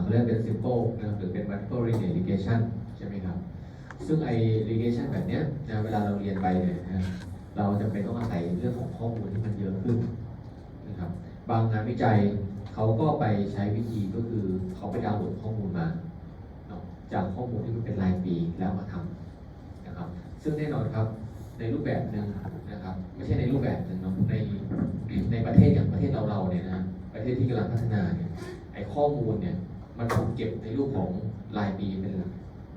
เขาเรียกเป็น simple นะครับหรือเป็น multiple linear regression ใช่ไหมครับ ซึ่งไอ้ regression แบบเนี้ยนะเวลาเราเรียนไปเนี่ยนะเราจะเป็นต้องอาศัยเรื่องของข้อมูลที่มันเยอะขึ้นนะครับบางงานวิจัยเขาก็ไปใช้วิธีก็คือเขาไปดาวน์โหลดข้อมูลมา จากข้อมูลที่มันเป็นรายปีแล้วมาทำนะครับ ซึ่งแน่นอนครับในรูปแบบหนึ่งนะครับไม่ใช่ในรูปแบบหนึ่งเนาะในในประเทศอย่างประเทศเราเราเนี่ยนะประเทศที่กำลังพัฒนาเนี่ยไอ้ข้อมูลเนี่ย มันถูกเก็บในรูปของรายปีเป็นหลัก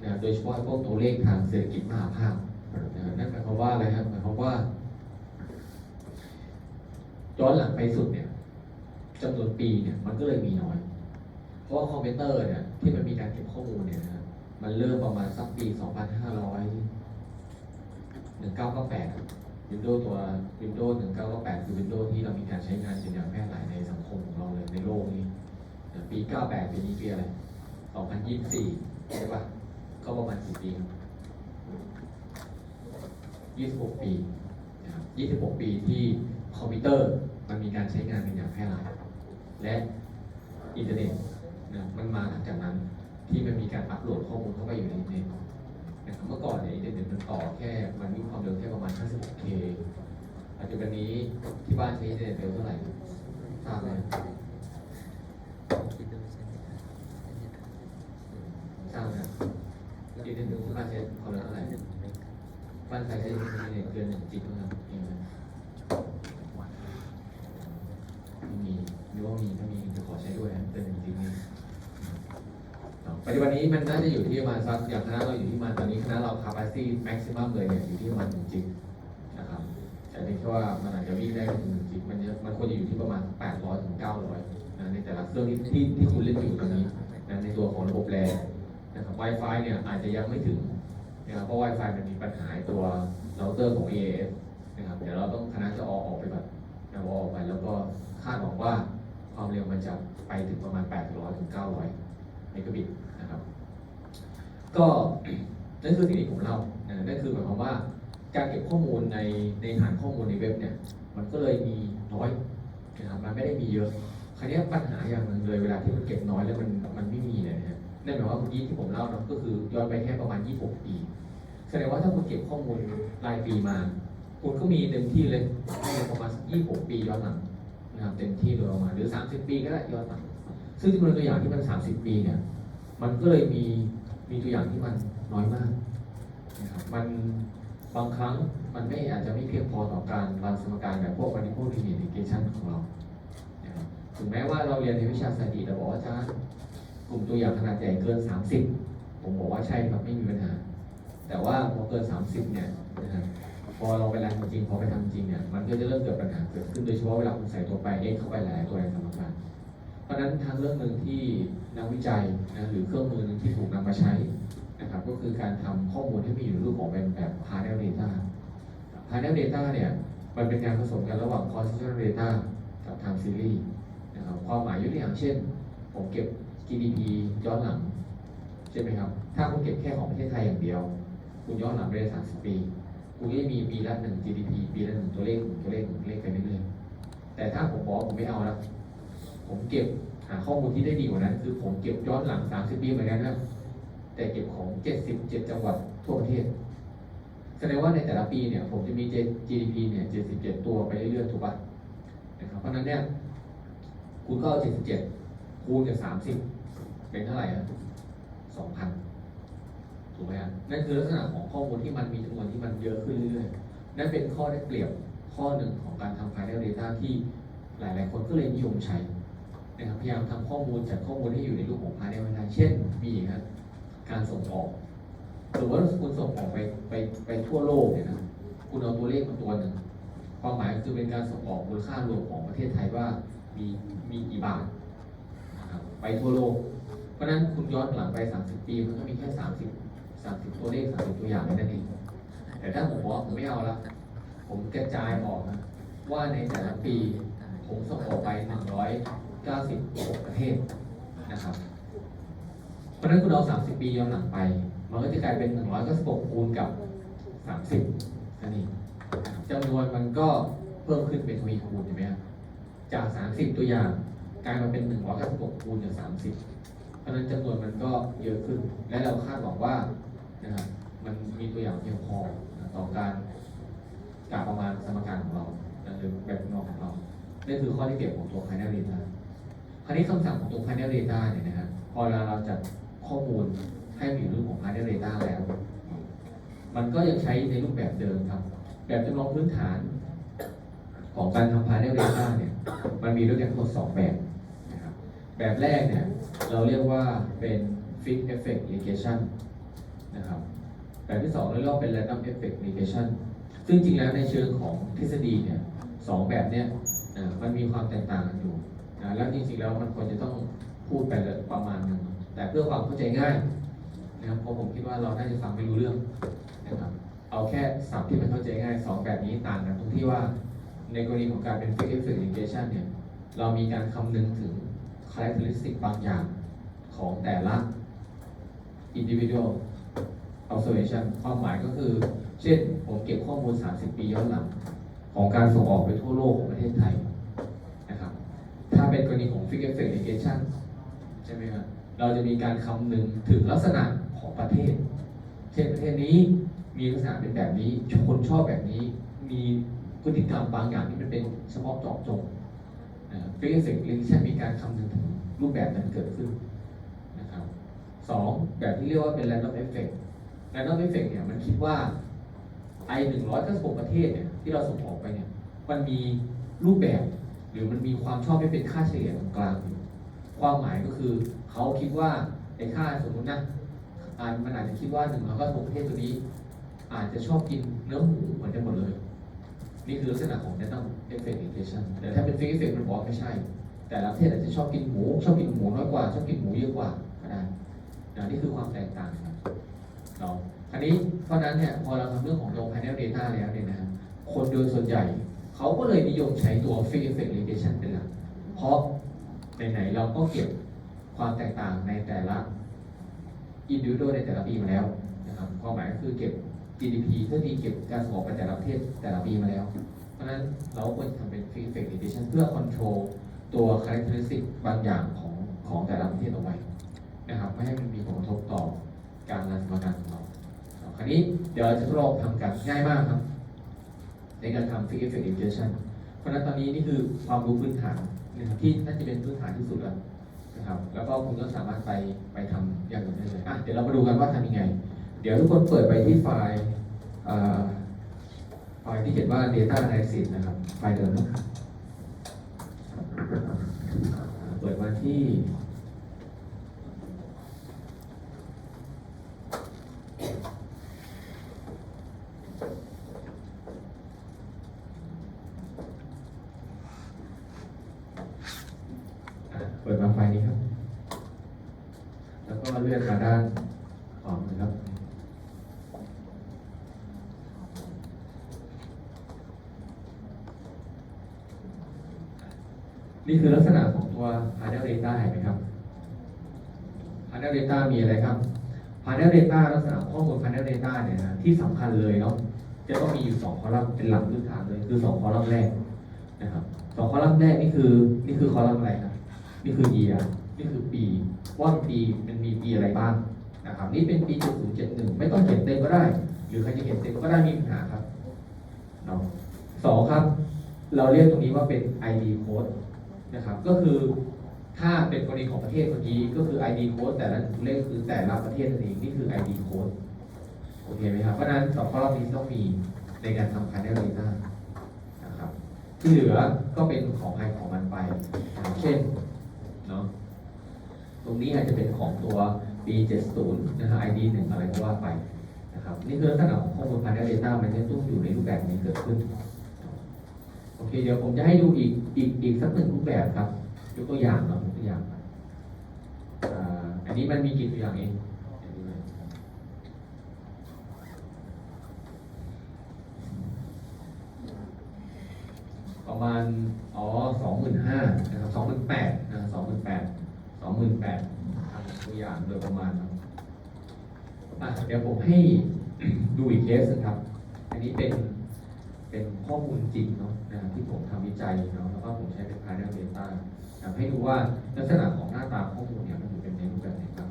นะโดยเฉพาะไอ้พวกตัวเลขทางเศรษฐกิจมหาภาคนะนั่นหมายความว่าอะไรครับหมายความว่าย้อนหลังไปสุดเนี่ยจำนวนปีเนี่ยมันก็เลยมีน้อย เพราะว่าคอมพิวเตอร์เนี่ยที่มันมีการเก็บข้อมูลเนี่ยนะมันเริ่มประมาณสักปี 2500 1998 Windows ตัว Windows 1998 คือ Windows ที่เรามีการใช้งานเป็นอย่างแพร่หลายในสังคมของเราเลยในโลกนี้ ปี 98 ปีนี้ปีอะไร 2024 ใช่ปะก็ประมาณกี่ปีครับ26 ปีนะครับ26 ปีที่คอมพิวเตอร์มันมีการใช้งานเป็นอย่างแพร่หลาย และอินเทอร์เน็ตนะมันมาหลังจากนั้นที่มันมีการอัปโหลดข้อมูลเข้าไปอยู่ในอินเทอร์เน็ตนะครับเมื่อก่อนเนี่ยอินเทอร์เน็ตมันต่อแค่มันมีความเร็วแค่ประมาณ 56K ปัจจุบันนี้ที่บ้านใช้อินเทอร์เน็ตเร็วเท่าไหร่ทราบไหมทราบไหมอินเทอร์เน็ตที่บ้านใช้ความเร็วเท่าไหร่ บ้านใครใช้เทอร์เน็ตเกินหนึ่งจิกไหมครับมีไหมไม่มีหรือว่ามีถ้ามีจะขอใช้ด้วยนะเกินหนึ่งจิกนี่ปัจจุบันนี้มันน่าจะอยู่ที่ประมาณสักอย่างคณะเราอยู่ที่ประมาณตอนนี้คณะเรา capacity maximum เลยเนี่ยอยู่ที่ประมาณหนึ่งจิกนะครับแต่นี่แค่ว่ามันอาจจะวิ่งได้ถึงหนึ่งจิกมันมันควรจะอยู่ที่ประมาณ 800ถึง900นะในแต่ละเครื่องที่ที่ที่คุณเล่นอยู่ตอนนี้นะในตัวของระบบแรงนะครับ Wi-Fi เนี่ยอาจจะยังไม่ถึง นะครับเพราะ Wi-Fi มันมีปัญหาตัวเราเตอร์ของ AAS นะครับเดี๋ยวเราต้องคณะจะเอาออกไปแบบเอออกไปแล้วก็คาดหวังว่าความเร็วมันจะไปถึงประมาณ 800ถึง900เมกะบิตนะครับ ก็นั่นคือสิ่งที่ผมเล่านะนั่นคือหมายความว่าการเก็บข้อมูลในในฐานข้อมูลในเว็บเนี่ย มันก็เลยมีน้อยนะครับมันไม่ได้มีเยอะคราวนี้ปัญหาอย่างหนึ่งเลยเวลาที่มันเก็บน้อยแล้วมันมันไม่มีเลยนะฮะ นั่นหมายความว่าเมื่อกี้ที่ผมเล่าเนาะก็คือย้อนไปแค่ประมาณ 26 ปี แสดงว่าถ้าคุณเก็บข้อมูลรายปีมา คุณก็มีเต็มที่เลยให้ประมาณ 26 ปีย้อนหลังนะครับเต็มที่โดยประมาณหรือ 30 ปีก็ได้ย้อนหลังซึ่งจำนวนตัวอย่างที่มัน 30 ปีเนี่ยมันก็เลยมีมีตัวอย่างที่มันน้อยมากนะครับมันบางครั้งมันไม่อาจจะไม่เพียงพอต่อการรันสมการแบบพวก multiple linear regression ของเรานะครับถึงแม้ว่าเราเรียนในวิชาสถิติเราบอกว่าอาจารย์ กลุ่มตัวอย่างขนาดใหญ่เกิน 30 ผมบอกว่าใช่ครับไม่มีปัญหา แต่ว่าพอเกิน 30 เนี่ยนะครับพอเราไปรันจริงพอไปทำจริงเนี่ยมันก็จะเริ่มเกิดปัญหาเกิดขึ้นโดยเฉพาะเวลาคุณใส่ตัวแปร x เข้าไปหลายตัวในสมการเพราะฉะนั้นทางเรื่องหนึ่งที่นักวิจัยนะหรือเครื่องมือหนึ่งที่ถูกนำมาใช้นะครับก็คือการทำข้อมูลที่มีอยู่ในรูปของเป็นแบบ panel data panel data เนี่ยมันเป็นการผสมกันระหว่าง positional data กับ time series นะครับความหมายยกตัวอย่างเช่น ผมเก็บ GDP ย้อนหลัง ใช่ไหมครับ ถ้าคุณเก็บแค่ของประเทศไทยอย่างเดียว คุณย้อนหลังไปได้30ปี คุณก็จะมีปีละหนึ่ง GDP ปีละหนึ่งตัวเลขหนึ่งตัวเลขหนึ่งตัวเลขไปเรื่อยๆแต่ถ้าผมบอกผมไม่เอาแล้วผมเก็บหาข้อมูลที่ได้ดีกว่านั้น คือผมเก็บย้อนหลัง30ปีเหมือนกันนะแต่เก็บของ77จังหวัดทั่วประเทศแสดงว่าในแต่ละปีเนี่ยผมจะมี GDP เนี่ย77ตัวไปเรื่อยๆถูกป่ะนะครับเพราะฉะนั้นเนี่ยคุณก็เอา77คูณกับ30 เป็นเท่าไหร่อะ2,000ถูกไหมฮะนั่นคือลักษณะของข้อมูลที่มันมีจำนวนที่มันเยอะขึ้นเรื่อยๆนั่นเป็นข้อได้เปรียบข้อหนึ่งของการทำ Final Data ที่หลาย ๆ คนก็เลยนิยมใช้นะครับพยายามทำข้อมูลจากข้อมูลที่อยู่ในรูปของพาร์ทเนอร์เช่นมีครับการส่งออกหรือว่าคุณส่งออกไปไปไปทั่วโลกเนี่ยนะคุณเอาตัวเลขมาตัวหนึ่งความหมายคือเป็นการส่งออกมูลค่ารวมของประเทศไทยว่ามีมีกี่บาทนะครับไปทั่วโลก ราะฉะนั้นคุณย้อนหลังไป 30 ปี มันก็มีแค่ 30 30 ตัวเลข 30 ตัวอย่างนั่นเองแต่ถ้าผมบอกผมไม่เอาละ ผมกระจายออกนะว่าในแต่ละปี ผมส่งออกไป 196 ประเทศนะครับ เพราะฉะนั้นคุณเอา 30 ปีย้อนหลังไป มันก็จะกลายเป็น 196คูณกับ 30นั่นเองนะครับจำนวนมันก็เพิ่มขึ้นเป็นทวีคูณเห็นไหมครับจาก 30 ตัวอย่างกลายมาเป็น 196คูณกับ30 ราะฉะนั้นจำนวนมันก็เยอะขึ้น และเราคาดหวังว่านะครับมันมีตัวอย่างเพียงพอต่อการกาประมาณสมการของเราหรือแบบนอกของเรานั่คือข้อที่เปรียบของตัว Final Data คราวนี้คำสั่งของตัว Final Data เนี่ยนะครับพอเราเราจัดข้อมูลให้มีรูปของ Final Data แล้ว มันก็ยังใช้ในรูปแบบเดิมครับ แบบจำลองพื้นฐานของการทำ Final Data เนี่ยมันมีด้วยกันทั้งหมดสองแบบนะครับแบบแรกเนี่ย เราเรียกว่าเป็น Fixed Effect Regression นะครับแบบที่สองเรียกว่าเป็น Random Effect Regression ซึ่งจริงแล้วในเชิงของทฤษฎีเนี่ยสองแบบเนี่ยมันมีความแตกต่างกันอยู่นะแล้วจริงๆแล้วมันควรจะต้องพูดไปประมาณหนึงแต่เพื่อความเข้าใจง่ายนะครับเพราะผมคิดว่าเราน่าจะฟังไม่รู้เรื่องนะครับเอาแค่ศัพท์ที่มันเข้าใจง่ายสองแบบนี้ต่างกันตรงที่ว่าในกรณีของการเป็น fixed effect regression เนี่ยเรามีการคำนึงถึง characteristic บางอย่างของแต่ละ individual observation ความหมายก็คือ เช่น ผมเก็บข้อมูล 30 ปีย้อนหลัง ของการส่งออกไปทั่วโลกของประเทศไทยนะครับ ถ้าเป็นกรณีของ fixed effect regression ใช่ไหมครับ เราจะมีการคำนึงถึงลักษณะของประเทศ เช่นประเทศนี้มีลักษณะเป็นแบบนี้ คนชอบแบบนี้ มีพฤติกรรมบางอย่างที่มันเป็นเฉพาะเจาะจง ฟิกเซกลิงชันมีการคำนึงถึงรูปแบบนั้นเกิดขึ้นนะครับสองแบบที่เรียกว่าเป็น random effect random effect เนี่ยมันคิดว่าไอหนึ่งร้อยเก้าสิบหกประเทศเนี่ยที่เราส่งออกไปเนี่ยมันมีรูปแบบ หรือมันมีความชอบที่เป็นค่าเฉลี่ยตรงกลางอยู่ความหมายก็คือเขาคิดว่าไอค่าสมมตินะอ่ามันอาจจะคิดว่าหนึ่งร้อยเก้าสิบหกประเทศตัวนี้ อาจจะชอบกินเนื้อหมูเหมือนกันหมดเลย นี่คือลักษณะของ random effect regression แต่ถ้าเป็น fixed effect มันบอกว่าไม่ใช่ แต่ละประเทศอาจจะชอบกินหมู ชอบกินหมูน้อยกว่า ชอบกินหมูเยอะกว่าก็ได้นะนี่คือความแตกต่างครับเนาะคราวนี้เพราะฉะนั้นเนี่ยพอเราทำเรื่องของตัว panel data แล้วเนี่ยนะครับคนโดยส่วนใหญ่ เขาก็เลยนิยมใช้ตัว fixed effect regression เป็นหลัก เพราะไหนๆเราก็เก็บความแตกต่างในแต่ละ individual ในแต่ละปีมาแล้วนะครับความหมายก็คือเก็บ GDP เพื่อมีเก็บการส่งออกไปแต่ละประเทศแต่ละปีมาแล้ว เพราะฉะนั้นเราควรทำเป็น Fixed Edition เพื่อ control ตัว characteristic บางอย่างของของแต่ละประเทศเอาไว้นะครับไม่ให้มันมีผลกระทบต่อการรันสมการของเราคราวนี้เดี๋ยวเราจะทดลองทำกันง่ายมากครับ ในการทำ Fixed Edition เพราะฉะนั้นตอนนี้นี่คือความรู้พื้นฐานนะครับที่น่าจะเป็นพื้นฐานที่สุดแล้วนะครับแล้วก็คุณก็สามารถไปไปทำอย่างอื่นได้เลยอะเดี๋ยวเรามาดูกันว่าทำยังไง เดี๋ยวทุกคนเปิดไปที่ไฟล์ไฟล์ที่เขียนว่า data analysis นะครับ ไฟล์เดิมนะเปิดมาที่ อะเปิดมาไฟล์นี้ครับ แล้วก็เลื่อนมาด้านขวามือครับ นี่คือลักษณะของตัว panel data เห็นไหมครับ panel data มีอะไรครับ panel data ลักษณะข้อมูล panel data เนี่ยนะที่สำคัญเลยเนาะจะต้องมีอยู่สองคอลัมน์เป็นหลักพื้นฐานเลยคือสองคอลัมน์แรกนะครับสองคอลัมน์แรกนี่คือนี่คือคอลัมน์อะไรครับนี่คือ year นี่คือปีว่าปีมันมีปีอะไรบ้างนะครับนี่เป็นปี 7071 ไม่ต้องเขียนเต็มก็ได้ หรือใครจะเขียนเต็มก็ได้ไมมีปัญหาครับเนาะสองครับ เราเรียกตรงนี้ว่าเป็น ID code นะครับ ก็คือ ถ้าเป็นกรณีของประเทศเมื่อกี้ก็คือ ID code แต่ละเลขคือแต่ละประเทศนั่นเองนี่คือ ID code โอเคไหมครับ เพราะฉะนั้นสองข้อรอบนี้ต้องมีในการทำ panel data นะครับที่เหลือก็เป็นของใครของมันไป เช่นเนาะตรงนี้อาจจะเป็นของตัว B70 นะฮะ ID หนึ่งอะไรก็ว่าไปนะครับนี่คือลักษณะของข้อมูล panel data มันจะต้องอยู่ในรูปแบบนี้เกิดขึ้น โอเค เดี๋ยวผมจะให้ดูอีกอีกอีกสักหนึ่งรูปแบบครับ ยกตัวอย่างเนาะยกตัวอย่างอันนี้มันมีกี่ตัวอย่างเองประมาณอ๋อสองหมื่นห้านะครับสองหมื่นแปดนะสองหมื่นแปดสองหมื่นแปดตัวอย่างโดยประมาณครับอะเดี๋ยวผมให้ดูอีกเคสนึงครับ อันนี้เป็นเป็นข้อมูลจริงเนาะนะครับที่ผมทำวิจัยเนาะแล้วก็ผมใช้เป็น panel data อยากให้ดูว่าลักษณะของหน้าตาข้อมูลเนี่ยมันอยู่เป็นในรูปแบบไหนครับ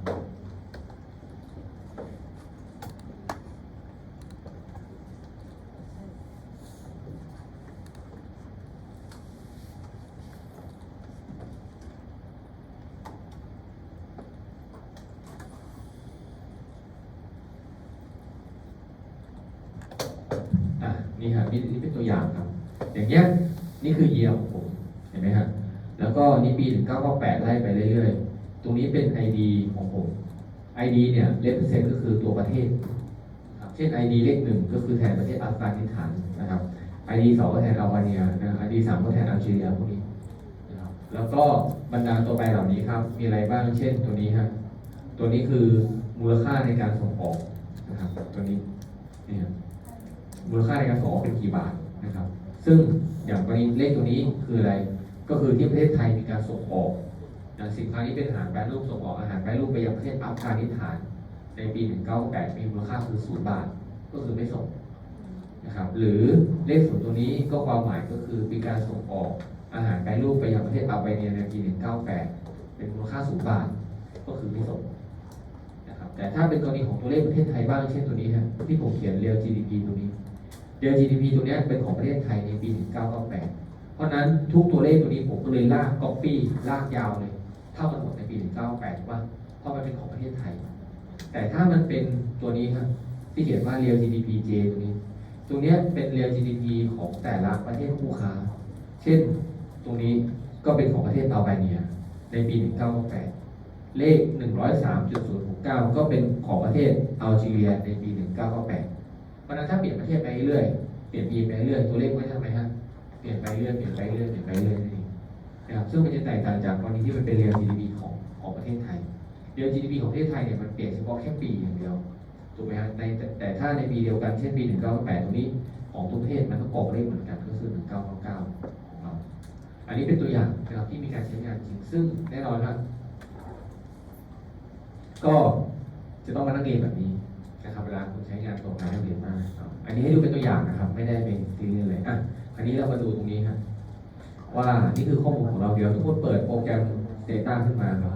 นี่ครับนี่เป็นตัวอย่างครับ อย่างเงี้ยนี่คือเยียของผมเห็นไหมครับ แล้วก็นี่ปี 1998ไล่ไปเรื่อยๆ ตรงนี้เป็น ID ของผม ID เนี่ยเลขเซนก็คือตัวประเทศครับเช่น ID เลขหนึ่งก็คือแทนประเทศอัฟกานิสถานนะครับ ID สองก็แทนอัลบาเนียนะ ID สามก็แทนอัลจีเรียพวกนี้นะครับแล้วก็บรรดาตัวแปรเหล่านี้ครับ มีอะไรบ้าง เช่นตัวนี้ครับตัวนี้คือมูลค่าในการส่งออกนะครับตัวนี้นี่ครับมูลค่าในการส่งออกเป็นกี่บาทนะครับ ซึ่งอย่างกรณีเลขตัวนี้คืออะไร ก็คือที่ประเทศไทยมีการส่งออกอย่างสินค้านี้เป็นอาหารแปรรูปส่งออกอาหารแปรรูปไปยังประเทศอัฟกานิสถาน ในปี 1998 มีมูลค่าคือศูนย์บาท ก็คือไม่ส่งนะครับหรือเลขศูนย์ตัวนี้ก็ความหมายก็คือมีการส่งออกอาหารแปรรูปไปยังประเทศอัลเบเนียในปี 1998 เป็นมูลค่าศูนย์บาท ก็คือไม่ส่งนะครับแต่ถ้าเป็นกรณีของตัวเลขประเทศไทยบ้างเช่นตัวนี้ฮะที่ผมเขียนเรียล GDP ตัวนี้เรียล GDP ตัวนี้เป็นของประเทศไทยในปี 1998 เพราะนั้นทุกตัวเลขตัวนี้ผมก็เลยลากก๊อปปี้ลากยาวเลย เท่ากันหมดในปี 1998 ว่าเพราะมันเป็นของประเทศไทย แต่ถ้ามันเป็นตัวนี้ครับที่เขียนว่า real GDP J ตัวนี้ ตรงนี้เป็น real GDP ของแต่ละประเทศคู่ค้า เช่นตรงนี้ก็เป็นของประเทศอัลเบเนีย ในปี 1998 เลข 103.069 ก็เป็นของประเทศอัลจีเรียในปี 1998 เพราะนั้นถ้าเปลี่ยนประเทศไปเรื่อย เปลี่ยนปีไปเรื่อย ตัวเลขก็จะทำไมฮะ เปลี่ยนไปเรื่อยเปลี่ยนไปเรื่อยเปลี่ยนไปเรื่อยนั่นเองนะครับซึ่งมันจะแตกต่างจากกรณีที่มันเป็น real GDP ของของประเทศไทยเรียล GDP ของประเทศไทยเนี่ยมันเปลี่ยนเฉพาะแค่ปีอย่างเดียวถูกไหมฮะในแต่แต่ถ้าในปีเดียวกันเช่นปี 1998 ตรงนี้ของทุกประเทศมันต้องกอกเลขเหมือนกันก็คือ 1999 ของเรา อันนี้เป็นตัวอย่างนะครับที่มีการใช้งานจริงซึ่งแน่นอนครับก็จะต้องมานั่งเรียนแบบนี้นะครับเวลาคุณใช้งานตัวงานนักเรียนมากอันนี้ให้ดูเป็นตัวอย่างนะครับ ไม่ได้เป็นซีเรียสเลยอะ อันนี้เรามาดูตรงนี้ครับว่านี่คือข้อมูลของเราเดี๋ยวทุกคนเปิดโปรแกรม Data ขึ้นมาครับ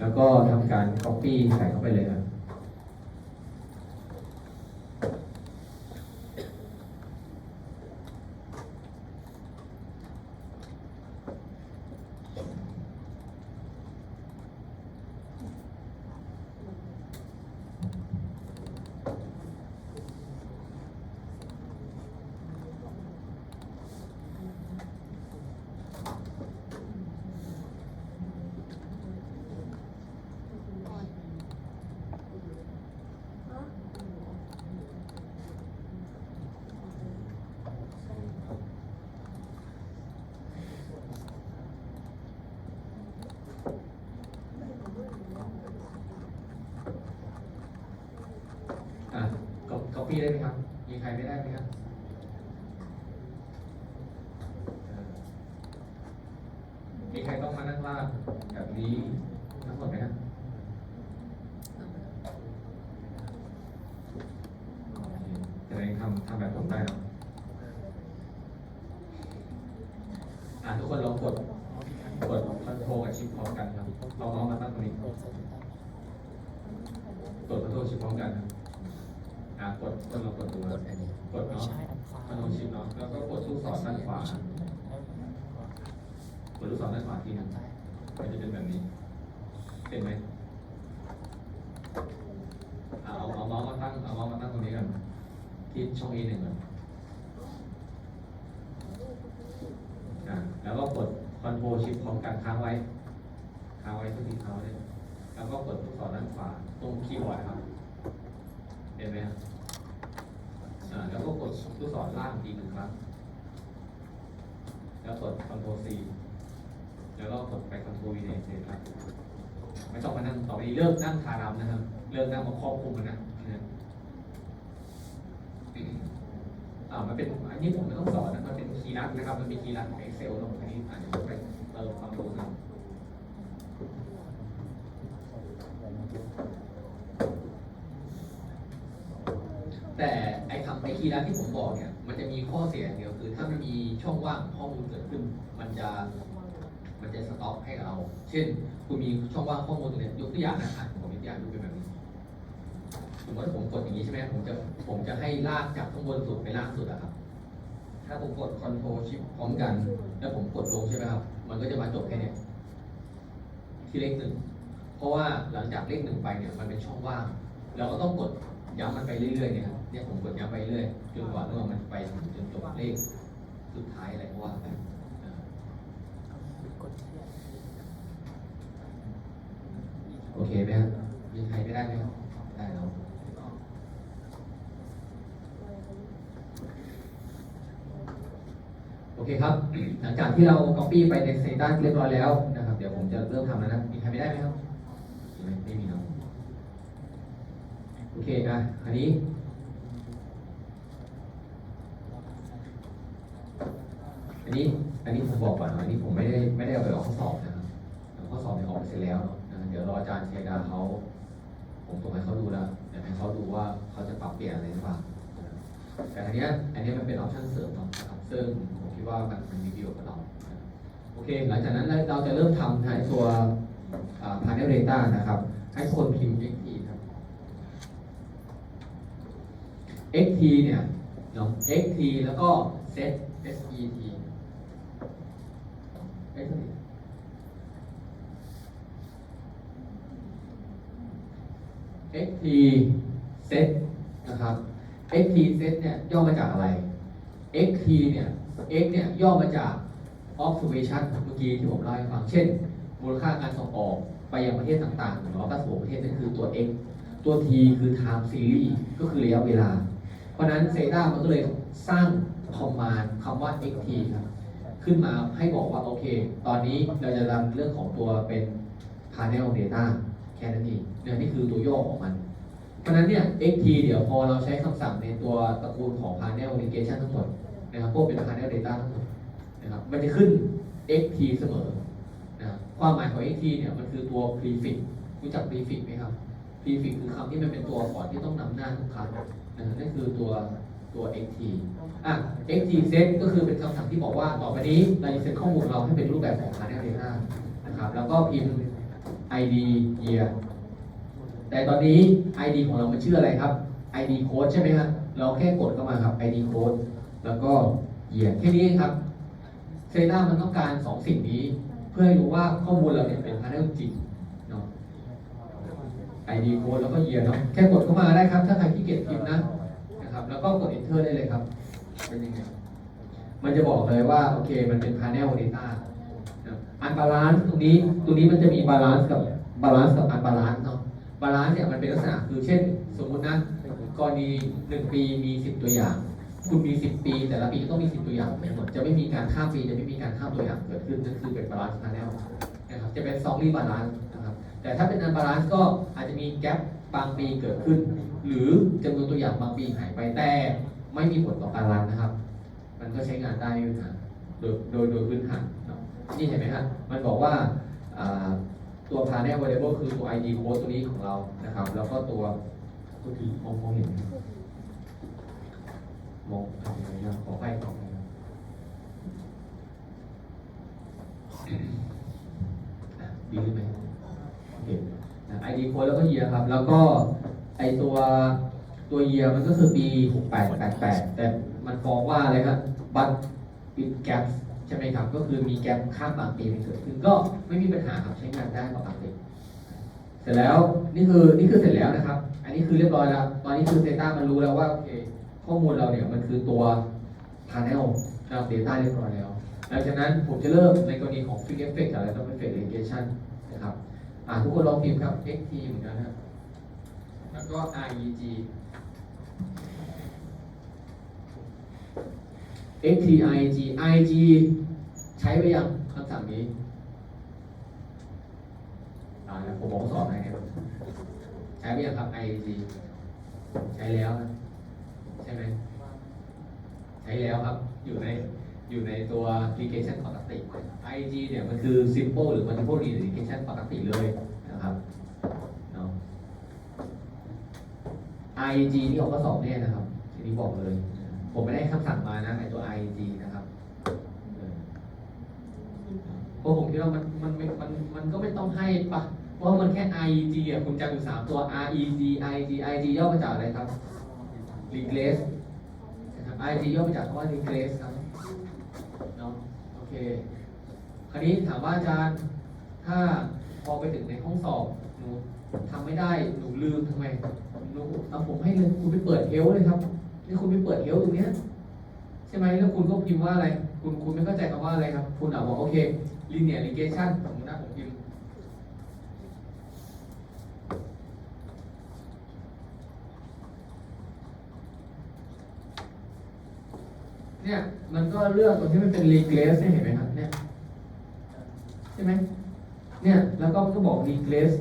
แล้วก็ทำการ Copy ใส่เข้าไปเลยครับ ก็ Copy ได้ไหมครับ มีใครไม่ได้ไหมครับมีใครต้องมานั่งลากแบบนี้ทั้งหมดไหมครับโอเคแสดงทำทำแบบผมได้เนาะอะทุกคนลองกดกดคอนโทรกับชิปพร้อมกันครับลองเอามาตั้งตรงนี้กดคอนโทรชิปพร้อมกันครับ อะกดกดลองกดดูครับกดไม่เนาะใช่อันฟ้าคอนโทรชิปเนาะแล้วก็กดลูกศรด้านขวากดลูกศรด้านขวาทีหนึงมันจะเป็นแบบนี้เห็นไหมอะเอาเอาเมาส์มาตั้งเอาเมาส์มาตั้งตรงนี้กันที่ช่อง A หนึ่งก่อนอะแล้วก็กดคอนโทรชิปพร้อมกันค้างไว้ค้างไว้ทุกทีค้างไว้เลยแล้วก็กดลูกศรด้านขวาตรงคีย์บอร์ดครับเห็นไหมครับอ่า แล้วก็กดลูกศรล่างอีกหนึ่งครั้งแล้วกด Ctrl C แล้วก็กดไป Ctrl V ในเซฟครับไม่ต้องมานั่งต่อไปนี้เลิกนั่งคารำนะครับ เลิกนั่งมาครอบคลุมมันนะนะอ่ามันเป็นอันนี้ผมไม่ต้องสอนนะมันเป็นคีย์ลัดนะครับ มันเป็นคีย์ลัดของ Excel ลงอันนี้อาจจะต้องไปเติมความรู้นะแต่ไอ้ คำไอ้คีย์ลัดที่ผมบอกเนี่ย มันจะมีข้อเสียเดียวคือ ถ้ามันมีช่องว่างข้อมูลเกิดขึ้น มันจะ มันจะสต็อกให้เรา เช่น คุณมีช่องว่างข้อมูลตรงเนี้ยยกตัวอย่างนะอะผมยกตัวอย่างดูเป็นแบบนี้สมมติว่าผมกดอย่างนี้ใช่ไหมผมจะ ผมจะให้ลากจากข้างบนสุดไปล่างสุดอะครับ ถ้าผมกด Ctrl Shift พร้อมกัน แล้วผมกดลงใช่ไหมครับ มันก็จะมาจบแค่เนี้ยที่เลขหนึ่ง เพราะว่าหลังจากเลขหนึ่งไปเนี่ย มันเป็นช่องว่าง เราก็ต้องกดย้ำมันไปเรื่อยๆเนี่ยครับ เนี่ยผมกดย้ำไปเรื่อยจนกว่าเรื่องมันไปจนจบเลขสุดท้ายอะไรก็ว่าไปนะครับโอเคไหมครับมีใครไม่ได้ไหมครับได้เนาะโอเคครับ หลังจากที่เรา copy ไปใน Status เรียบร้อยแล้วนะครับ เดี๋ยวผมจะเริ่มทำแล้วนะ มีใครไม่ได้ไหมครับ ไม่มีเนาะโอเคนะ อันนี้ อันนี้ อันนี้ผมบอกก่อนนะอันนี้ผม ไม่ได้ไม่ได้เอาไปออกข้อสอบนะครับข้อสอบเนี่ยออกไปเสร็จแล้วเนะเดี๋ยวรออาจารย์เชยดาเขา ผมส่งให้เขาดูแล้วเดี๋ยวให้เขาดูว่าเขาจะปรับเปลี่ยนอะไรหรือเปล่าแต่อันเนี้ยอันเนี้ยมันเป็นออปชั่นเสริมนะครับซึ่งผมคิดว่ามันมันมีประโยชน์กับเราโอเค หลังจากนั้นเราจะเริ่มทำในตัวอ่า panel data นะครับ ให้คนพิมพ์ XT ครับ xt เนี่ยเนาะ xt แล้วก็ set set xt tset นะครับ xt set เนี่ยย่อมาจากอะไร xt เนี่ย x เนี่ยย่อมาจาก observation เมื่อกี้ที่ผมเล่าให้ฟัง เช่น มูลค่าการส่งออกไปยังประเทศต่างๆหรือว่าการส่งประเทศนั่นคือตัว x ตัว t คือ time series ก็คือระยะเวลา เพราะนั้น Zeta มันก็เลยสร้างคอมมานด์คำว่า xt ครับ ขึ้นมาให้บอกว่า โอเค ตอนนี้เราจะรันเรื่องของตัวเป็น panel data แค่นั้นเองเนี่ยนี่คือตัวย่อของมัน เพราะฉะนั้นเนี่ย xt เดี๋ยวพอเราใช้คำสั่งในตัวตระกูลของ panel negation ทั้งหมดนะครับพวกเป็น panel data ทั้งหมดนะครับมันจะขึ้น xt เสมอนะครับความหมายของ xt เนี่ยมันคือตัว prefix รู้จัก prefix ไหมครับ prefix คือคำที่มันเป็นตัวก่อนที่ต้องนำหน้าทุกครั้งนะนั่นคือตัวตัว xt อะ xt set ก็คือเป็นคำสั่งที่บอกว่าต่อไปนี้เราจะเซตข้อมูลเราให้เป็นรูปแบบของ panel data นะครับแล้วก็พิมพ์ id year แต่ตอนนี้ id ของเรามันชื่ออะไรครับ id code ใช่ไหมครับเราแค่กดเข้ามาครับ id code แล้วก็ year แค่นี้ครับเซต้ามันต้องการสองสิ่งนี้ เพื่อให้รู้ว่าข้อมูลเราเนี่ยเป็น panel จริงเนาะ ID code แล้วก็ year เนาะแค่กดเข้ามาได้ครับ ถ้าใครขี้เกียจพิมพ์นะนะครับ แล้วก็กด enter ได้เลยครับ เป็นยังไงมันจะบอกเลยว่าโอเค มันเป็น panel data อันบาลานซ์ตรงนี้ตรงนี้มันจะมีบาลานซ์กับบาลานซ์กับอันบาลาน เนี่ยมันเป็นลักษณะคือเช่น สมมุตินะกรณีหนึ่งปีมี10ตัวอย่าง คุณมี10ปี แต่ละปีต้องมี10ตัวอย่างทั้งหมดจะไม่มีการข้ามปีจะไม่มีการข้ามตัวอย่างเกิดขึ้นนั่นคือเป็นบาลานซ์ panel นะครับจะเป็น songly balance นะครับแต่ถ้าเป็น unbalance ก็อาจจะมีแกลบางปีเกิดขึ้น หรือจำนวนตัวอย่างบางปีหายไปแต่ไม่มีผลต่อการรันนะครับ มันก็ใช้งานได้อยู่นะโดยโดยโดยพื้นฐานนี่เห็นไหมฮะมันบอกว่า ตัว panel variable คือตัว id code ตัวนี้ของเรานะครับ แล้วก็ตัวตัวทีมองมองเห็นไหมมองเห็นไหมครับขอไฟขอไฟครับอะดีขึ้นไหมโอเคนะ id code แล้วก็ year ครับ แล้วก็ไอตัวตัว year มันก็คือปี 6888 แต่มันฟ้องว่าอะไรครับ but it gaps ใช่ไหมครับ ก็คือมีแกลข้ามบางปีมันเกิดขึ้นก็ไม่มีปัญหาครับใช้งานได้ปกติเสร็จแล้วนี่คือนี่คือเสร็จแล้วนะครับ อันนี้คือเรียบร้อยแล้ว ตอนนี้คือ Data มันรู้แล้วว่าโอเคข้อมูลเราเนี่ยมันคือตัว Panel เรา Data เรียบร้อยแล้วหลังจากนั้นผมจะเริ่มในกรณีของ Fig Effect กับ Random Effect Regression นะครับอ่าทุกคนลองพิมพ์ครับ XT เหมือนกันนะครับแล้วก็ S T I G I G ใช้ไปยังคำสั่งนี้อ่าแล้วผมบอกสอนให้นใช้ไปยังครับ I G ใช้แล้ว ใช่ไหมใช้แล้วครับ อยู่ในอยู่ในตัว application ปกติ IG เนี่ยมันคือ simple หรือ multiple regression ปกติเลยนะครับเนาะ IG ที่ออกข้อสอบเนี่ยนะครับทีนี้บอกเลย ผมไม่ได้คำสั่งมานะไอตัว IG นะครับเพราะผมคิดว่ามันมันมันมันก็ไม่ต้องให้ปะเพราะมันแค่ IG อะคุณจำอยู่สามตัว REG IG IG ย่อมาจากอะไรครับ regress นะครับ IG ย่อมาจากคำว่า regress ครับเนาะโอเค คราวนี้ถามว่าอาจารย์ถ้าพอไปถึงในห้องสอบหนูทำไม่ได้หนูลืมทำไมหนูเอาผมให้เลยคุณไปเปิดเฮลเลยครับ นี่คุณไปเปิดเฮลตรงเนี้ยใช่ไหมแล้วคุณก็พิมพ์ว่าอะไร คุณคุณไม่เข้าใจคำว่าอะไรครับ คุณอาบอกโอเค linear regression สมมตินะผมพิมพ์ เนี่ย มันก็เลือกตัวที่มันเป็น regress เนี่ยเห็นไหมครับ เนี่ย ใช่ไหมเนี่ย แล้วก็ก็บอก regress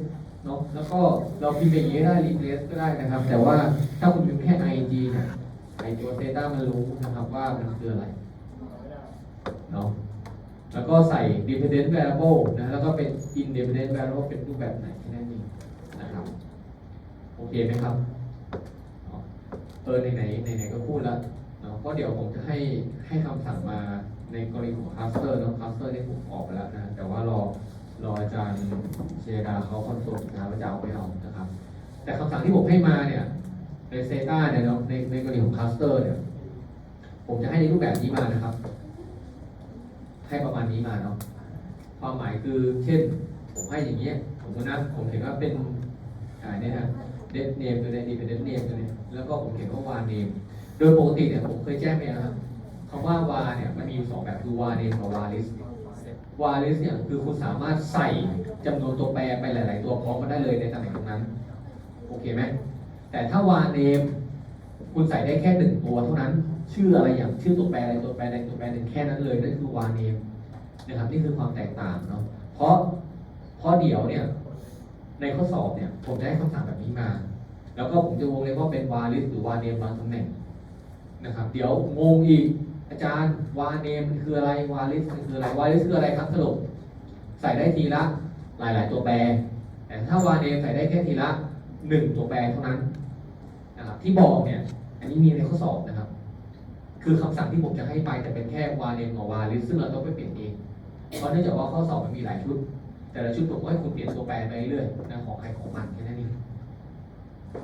เนาะแล้วก็เราพิมพ์อย่างนี้ได้ regress ก็ได้นะครับ แต่ว่าถ้าคุณพิมพ์แค่ ig เนี่ย ตัวเซต้ามันรู้นะครับว่ามันคืออะไรเนาะแล้วก็ใส่ dependent variable นะแล้วก็เป็น independent variable เป็นรูปแบบไหนแค่นั้นเองนะครับ โอเคไหมครับอ๋อเออไหนๆไหนๆก็พูดแล้วเนาะเพราะเดี๋ยวผมจะให้ให้คำสั่งมาในกรณีของคัสเตอร์เนาะคัสเตอร์นี่ผมออกไปแล้วนะแต่ว่ารอรออาจารย์เชดาเขาคอนโทรลนะว่าจะเอาไม่เอานะครับ แต่คำสั่งที่ผมให้มาเนี่ย ในเซต้าเนี่ยเนาะในในกรณีของคลัสเตอร์เนี่ยผมจะให้ในรูปแบบนี้มานะครับ ให้ประมาณนี้มาเนาะความหมายคือเช่น ผมให้อย่างเงี้ยผมนะผมเห็นว่าเป็นอ่าเนี่ยฮะเดฟเนมตัวนี้ดีเป็นเดฟเนมตัวนี้แล้วก็ผมเห็นว่าวาเนมโดยปกติเนี่ยผมเคยแจ้งไปนะครับคำว่าวาเนี่ยมันมีอยู่สองแบบคือวาเนมกับวาลิสวาลิสเนี่ยคือคุณสามารถใส่จำนวนตัวแปรไปหลาย ๆ ตัวพร้อมกันได้เลยในตำแหน่งตรงนั้น โอเคไหม แต่ถ้าวาเนมคุณใส่ได้แค่หนึ่งตัวเท่านั้น ชื่ออะไรอย่างชื่อตัวแปรอะไรตัวแปรใดตัวแปรหนึ่งแค่นั้นเลยนั่นคือวาเนมนะครับนี่คือความแตกต่างเนาะเพราะเพราะเดี๋ยวเนี่ยในข้อสอบเนี่ยผมจะให้คำสั่งแบบนี้มา แล้วก็ผมจะวงเลยว่าเป็นวาลิสหรือวาเนมบางตำแหน่งนะครับ เดี๋ยวงงอีกอาจารย์วาเนมมันคืออะไรวาลิสมันคืออะไรวาลิสคืออะไรครับสรุปใส่ได้ทีละหลาย ๆ ตัวแปร แต่ถ้าวาเนมใส่ได้แค่ทีละหนึ่งตัวแปรเท่านั้น ที่บอกเนี่ย อันนี้มีในข้อสอบนะครับ คือคำสั่งที่ผมจะให้ไปแต่เป็นแค่วาเนมกับวาลิสซึ่งเราต้องไปเปลี่ยนเอง เพราะเนื่องจากว่าข้อสอบมันมีหลายชุด แต่ละชุดผมก็ให้คุณเปลี่ยนตัวแปรไปเรื่อยๆนะของใครของมันแค่นั้นเอง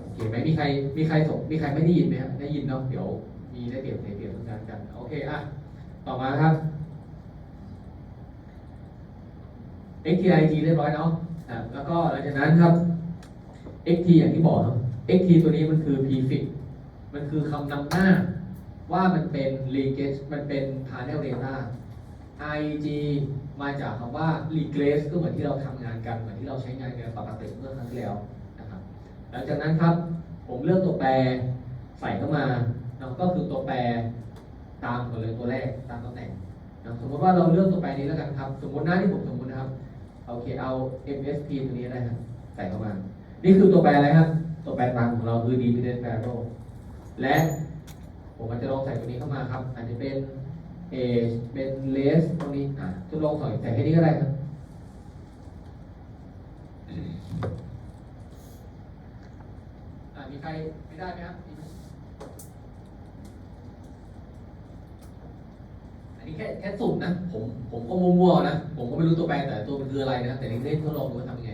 โอเคไหมมีใครมีใครสงมีใครไม่ได้ยินไหมครับได้ยินเนาะเดี๋ยวมีได้เปรียบเสียเปรียบกันกันโอเคอะต่อมาครับ xtij เรียบร้อยเนาะอะแล้วก็หลังจากนั้นครับ xt อย่างที่บอกเนาะ xt ตัวนี้มันคือ prefix มันคือคำนำหน้า ว่ามันเป็น linkage มันเป็น panel data ig มาจากคำว่า regress ก็เหมือนที่เราทำงานกัน เหมือนที่เราใช้งานกันปกติเมื่อครั้งที่แล้วนะครับ หลังจากนั้นครับผมเลือกตัวแปรใส่เข้ามานะก็คือตัวแปรตามกันเลยตัวแรกตามตำแหน่งนะสมมติว่าเราเลือกตัวแปรนี้แล้วกันครับ สมมติหน้าที่ผมสมมตินะครับโอเคเอา MSP ตัวนี้ได้ครับใส่เข้ามา นี่คือตัวแปรอะไรครับ ตัวแปรตามของเราคือ dependent variable และผมอาจจะลองใส่ตัวนี้เข้ามาครับ อาจจะเป็น age เป็น less ตรงนี้อะทดลองใส่ใส่แค่นี้ก็ได้ครับมีใครไม่ได้ไหมครับอันนี้แค่แค่สุ่มนะ ผมผมก็มั่วๆนะ ผมก็ไม่รู้ตัวแปรแต่ตัวมันคืออะไรนะ แต่นี่ได้ทดลองดูว่าทำยังไง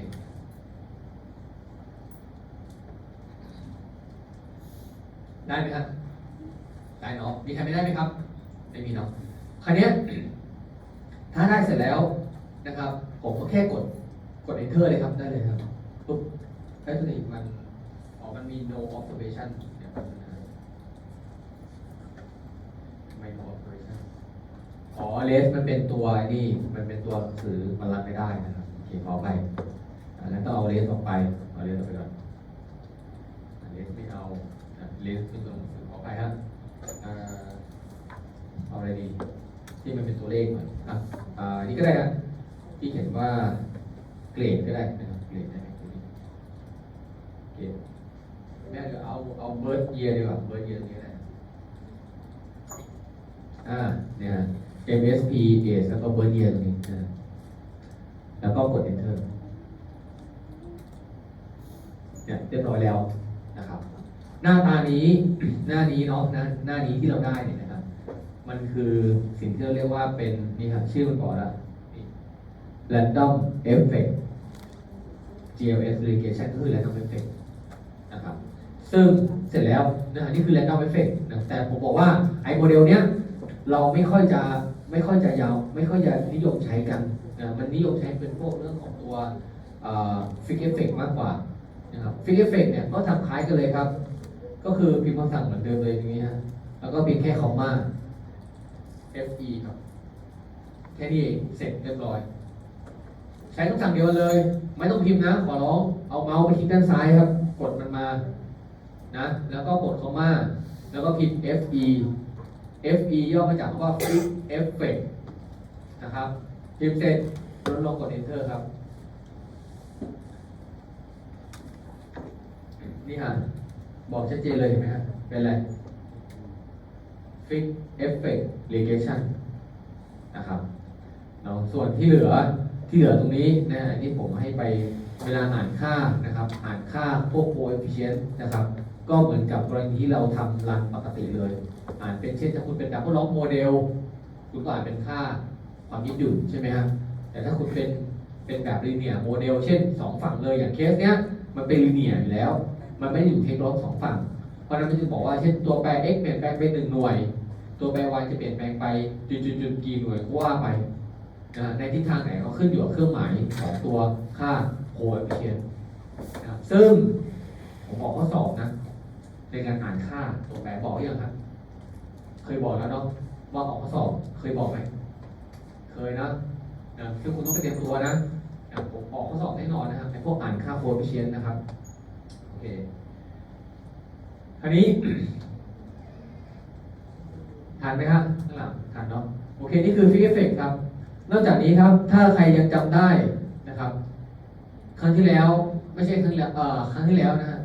ได้ไหมครับ ได้เนาะ มีใครไม่ได้ไหมครับ ไม่มีเนาะ คราวนี้ถ้าได้เสร็จแล้วนะครับ ผมก็แค่กด กด enter เลยครับ ได้เลยครับ ปุ๊บได้ตัวนี้มันอ๋อมันมี no observation ไม no observation อ๋อ less มันเป็นตัวนี่ มันเป็นตัวหนังสือมันรับไม่ได้นะครับโอเคขอไปอันนั้นต้องเอา less ออกไป เอา less ออกไปก่อนอะ less ไม่เอา อะ less เป็นตัวหนังสือขอไปครับเอาอะไรดี ที่มันเป็นตัวเลขหน่อยอะอ่านี่ก็ได้นะที่เขียนว่าเกรดก็ได้นะครับเกรดได้ไหมตัวนี้เกรดแม่เดี๋ยวเอาเอาเบิร์ดเยียดีกว่าเบิร์ดเยียนี้นะอ่าเนี่ย MSP Age แล้วก็เบิร์ดเยียตรงนี้นะแล้วก็กด Enter เนี่ยเรียบร้อยแล้ว หน้าตานี้ หน้านี้เนาะหน้าหน้านี้ที่เราได้เนี่ยนะครับ มันคือสิ่งที่เราเรียกว่าเป็นนี่ครับชื่อมันบอกแล้วนี่ Random Effect GLS Regression ก็คือ Random Effect นะครับ ซึ่งเสร็จแล้วนะฮะนี่คือ random effect นะแต่ผมบอกว่าไอ้โมเดลเนี้ยเราไม่ค่อยจะไม่ค่อยจะยาว ไม่ค่อยจะนิยมใช้กันนะมันนิยมใช้เป็นพวกเรื่องของตัวฟิกเอฟเฟกมากกว่านะครับฟิกเอฟเฟกเนี่ยก็ทำคล้ายกันเลยครับ ก็คือพิมพ์คำสั่งเหมือนเดิมเลยอย่างนี้ฮะแล้วก็เพียงแค่คอมมา fe ครับ แค่นี้เองเสร็จเรียบร้อย ใช้คำสั่งเดียวเลย ไม่ต้องพิมพ์นะ ขอร้อง เอาเมาส์ไปคลิกด้านซ้ายครับ กดมันมา นะ แล้วก็กดคอมมา แล้วก็พิมพ์ fe fe ย่อมาจากคำว่า fix effect นะครับ พิมพ์เสร็จลดลงกด enter ครับ นี่ฮะ บอกชัดเจนเลยเห็นไหมครับเป็นอะไร fix effect regression นะครับเนาะส่วนที่เหลือที่เหลือตรงนี้นะนี่ผมให้ไปเวลาอ่านค่านะครับ อ่านค่าพวก coefficient นะครับ ก็เหมือนกับกรณีที่เราทำรันปกติเลย อ่านเป็นเช่นถ้าคุณเป็นดับเบิลล็อกโมเดลคุณก็อ่านเป็นค่าความยืดหยุ่นใช่ไหมครับแต่ถ้าคุณเป็นเป็นแบบลีเนียโมเดลเช่นสองฝั่งเลยอย่างเคสเนี้ยมันเป็นลีเนียอยู่แล้ว มันไม่อยู่เทคโนโลยีสองฝั่ง เพราะนั้นมันจะบอกว่าเช่นตัวแปร x เปลี่ยนแปลงไปหนึ่งหน่วย ตัวแปร y จะเปลี่ยนแปลงไปจุดจุดจุดกี่หน่วยก็ว่าไปในทิศทางไหนก็ขึ้นอยู่กับเครื่องหมายของตัวค่า coefficient นะครับซึ่งผมบอกข้อสอบนะ ในการอ่านค่าตัวแปรบอกอยังครับ เคยบอกแล้วเนาะว่าออกข้อสอบเคยบอกไหมเคยนะนะซึ่งคุณต้องไปเตรียมตัวนะผมออกข้อสอบแน่นอนนะครับไอ้พวกอ่านค่า coefficient นะครับ เคคราวนี้ทานไหมครับข้างหลังทานเนาะโอเค นี่คือฟิกเอฟเฟกครับ นอกจากนี้ครับ ถ้าใครยังจำได้นะครับ ครั้งที่แล้วไม่ใช่ครั้งแล้วเอ่อครั้งที่แล้วนะฮะ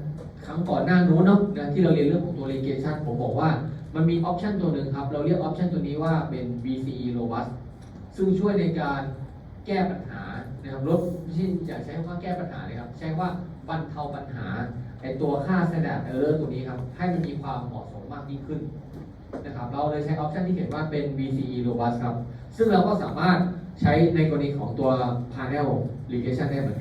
ครั้งก่อนหน้านู้นเนาะนะที่เราเรียนเรื่องของตัว regression ผมบอกว่ามันมีออปชันตัวหนึ่งครับ เราเรียกออปชันตัวนี้ว่าเป็น BCE robust ซึ่งช่วยในการแก้ปัญหานะครับลดไม่ใช่อยากใช้คำว่าแก้ปัญหาเลยครับ ใช้ว่าบรรเทาปัญหา ไอตัวค่า standard error ตัวนี้ครับ ให้มันมีความเหมาะสมมากยิ่งขึ้นนะครับ เราเลยใช้ออปชันที่เขียนว่าเป็น VCE robust ครับ ซึ่งเราก็สามารถใช้ในกรณีของตัว panel regression ได้เหมือนกัน